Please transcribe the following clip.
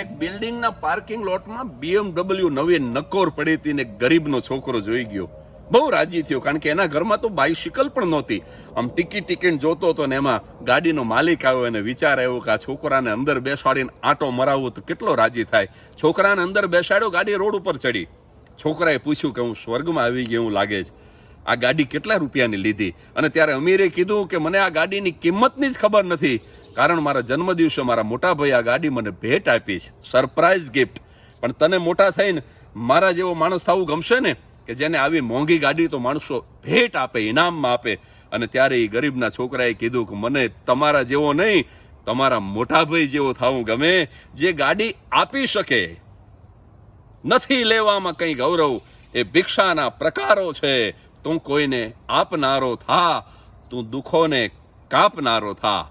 એક બિલ્ડિંગના પાર્કિંગ લોટમાં બીએમડબલ્યુ નવી નકોર પડી હતી ને ગરીબનો છોકરો જોઈ ગયો. બહુ રાજી થયો, કારણ કે એના ઘરમાં તો બાઇસિકલ પણ નહોતી. આમ ટિકિટ ટિકિટ જોતો હતો ને એમાં ગાડીનો માલિક આવ્યો એને વિચાર આવ્યો કે આ છોકરાને અંદર બેસાડીને આંટો મરાવવો તો કેટલો રાજી થાય. છોકરાને અંદર બેસાડ્યો, ગાડી રોડ ઉપર ચડી. છોકરાએ પૂછ્યું કે હું સ્વર્ગમાં આવી ગયો, એવું લાગે છે. આ ગાડી કેટલા રૂપિયાની લીધી? અને ત્યારે અમીરે કીધું કે મને આ ગાડીની કિંમતની જ ખબર નથી. કારણ મારા જન્મદિવસે મારા મોટા ભાઈ આ ગાડી મને ભેટ આપી છે. સરપ્રાઇઝ ગિફ્ટ પણ તને મોટા થઈને મારા જેવો માણસ થવું ગમશે ને? કે જેને આવી મોંઘી ગાડી તો માણસો ભેટ આપે, ઇનામમાં આપે. અને ત્યારે એ ગરીબના છોકરાએ કીધું કે મને તમારા જેવો નહીં, તમારા મોટા ભાઈ જેવો થવું ગમે, જે ગાડી આપી શકે. નથી લેવામાં કંઈ ગૌરવ. એ ભિક્ષાના પ્રકારો છે. તું કોઈને આપનારો થા, તું દુઃખોને કાપનારો થા.